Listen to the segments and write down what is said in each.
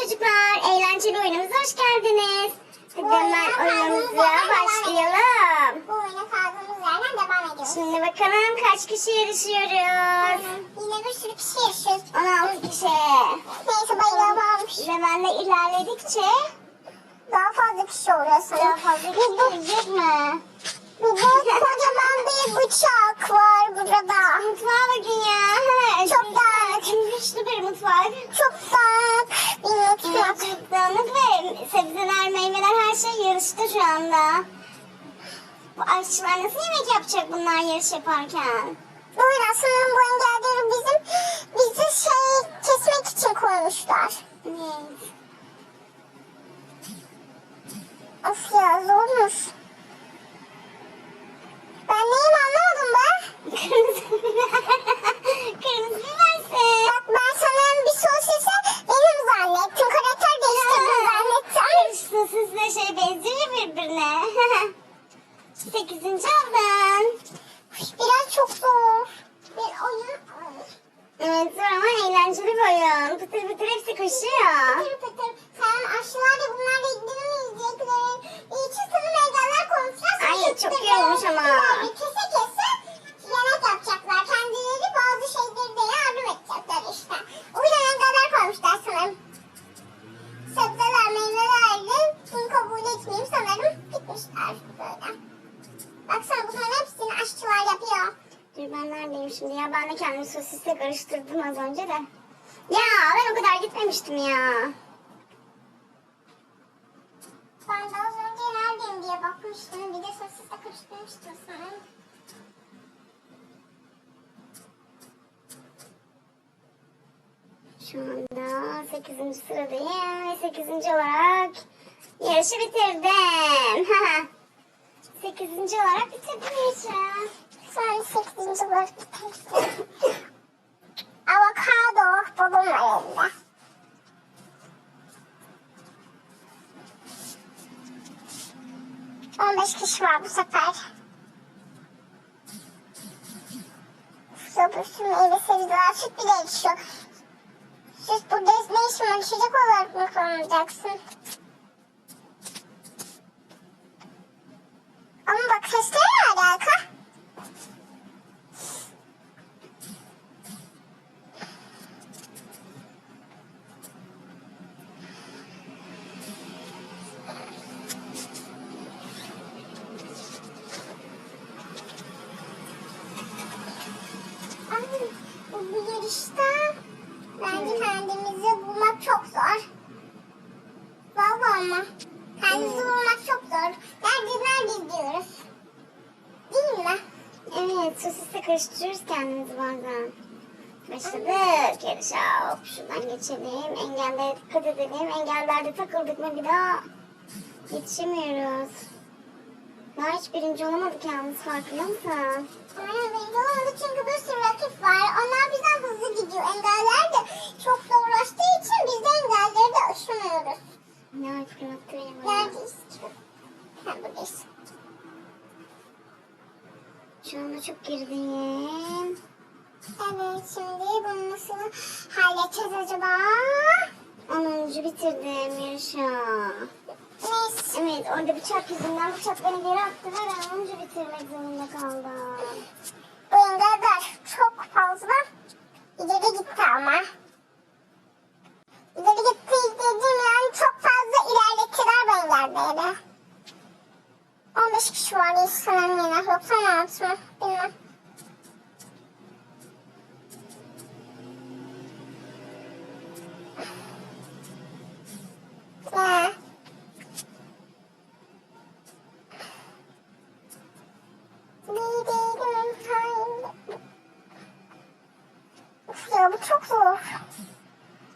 çocuklar, eğlenceli oyunumuza hoş geldiniz. Hadi hemen oyunumuza başlayalım. Bu oyuna kaldığımız yerden devam ediyoruz. Şimdi bakalım kaç kişi yarışıyoruz? Yine bir sürü kişi yarışıyor. 16 kişi. Neyse bayılıyorum almış. Zamanla ilerledikçe Daha fazla kişi oluyor sanırım. daha fazla kişi gelecek mi? Yarışta şu anda. Bu aşçılar nasıl yemek yapacak bunlar yarış yaparken? Doğru aslında bu engelleri bizim bizi şey kesmek için koymuşlar. Evet. Of ya zormuş. Ben neyim anlamadım be. Sekizinci oldun. Biraz çok zor. Bir oyun. Evet zor ama eğlenceli bir oyun. Pıtır pıtır hepsi koşuyor. Pıtır pıtır. Sen aşılar da bunlarla ilgilenemeyecekler. İçin sınır engeller koymuşlar. Sonra Ay, çok çocukları yorulmuş ama. böyle Kese kese yemek yapacaklar. Kendileri bazı şeyleri de yardım edecekler işte. O yüzden engeller koymuşlar sanırım. Sebzeler, meyvelerle bunu kabul etmeyeyim sanırım gitmişler böyle. Baksana bunların hepsini aşçılar yapıyor. Dur ben şimdi ya? Ben de kendimi sosisle karıştırdım az önce de. Ya ben o kadar gitmemiştim ya. Ben de az önce neredeyim diye bakmıştım. Bir de sosisle karıştırmıştım sanırım. Şu anda 8. sıradayım ve 8. olarak yarışı bitirdim. 8. olarak bitirdim yarışı. Sonra 8. olarak bitirdim. Avokado babam var elinde. On beş kişi var bu sefer. Sabır şu meyve süt bile içiyor. Süt burada ne işin var? İçecek olarak mı kullanacaksın? Ama bak sesler ne alaka? Ay, bu, bu yarışta bence kendimizi bulmak çok zor. Valla ama kendimizi bulmak çok zor. Neredeyiz neredeyiz diyoruz. Değil mi? Evet sosisle karıştırıyoruz kendimizi bazen. Başladık yarışa. Hop şuradan geçelim. Engellere dikkat edelim. Engellerde takıldık mı bir daha yetişemiyoruz. Daha hiç birinci olamadık yalnız farkında mısın? Aynen belli olmadı çünkü bir sürü rakip var. Onlar bizden hızlı gidiyor. Engeller de çok zorlaştığı için biz de engelleri de aşamıyoruz. Ne fırlattırayım ya. Neredeyiz ki? Ha buradayız. Şu anda çok gerideyim. Evet şimdi bunu nasıl halledeceğiz acaba? 10. bitirdim yarışı. Neyse. Evet orada bıçak yüzünden bıçak beni geri attı ve ben 10. bitirmek zorunda kaldım. Bu engeller çok fazla ileri gitti ama. İleri gitti dediğim yani çok fazla ilerlettiler bu engelleri. 15 kişi var 16 mı? Bilmem. Ne? Liderim hayır. Uf ya bu çok zor.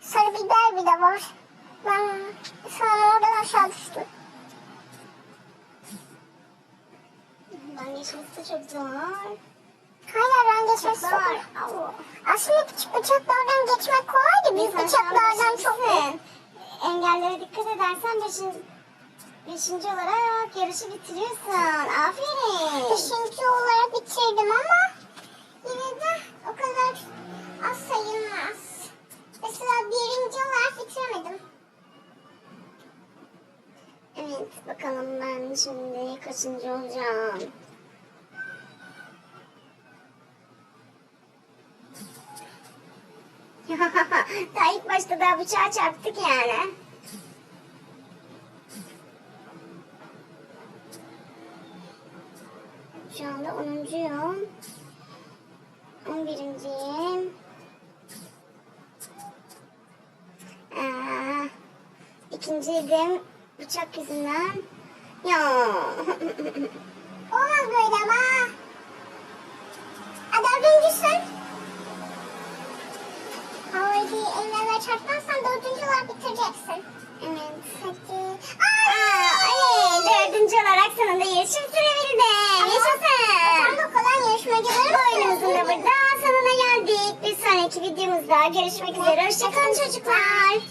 Sarı biber bile var. Ben an oradan aşağı düştüm. Ben geçmesi çok zor. Hala ben geçmek Zor. zor. Aslında küçük bıçaklardan geçmek kolay da büyük bıçaklardan çok beşincisin. Engellere dikkat edersen beşinci, beşinci olarak yarışı bitiriyorsun. Aferin. Beşinci olarak bitirdim ama yine de o kadar az sayılmaz. Mesela birinci olarak bitiremedim. Bakalım ben şimdi kaçıncı olacağım. daha ilk başta daha bıçağa çarptık yani. Şu anda 10'uncuyum. 11.yim. Ee, ikinciydim bıçak yüzünden. Ya. Olmaz böyle ama. Dördüncü olarak bitireceksin. evet. Hadi. Aa, ay, dördüncü olarak sonunda yarışım sürebildim. Yaşasın. Sen bu kolay yarışmacıları oyunumuzun da burada sonuna geldik. Bir sonraki videomuzda görüşmek üzere. Hoşçakalın çocuklar.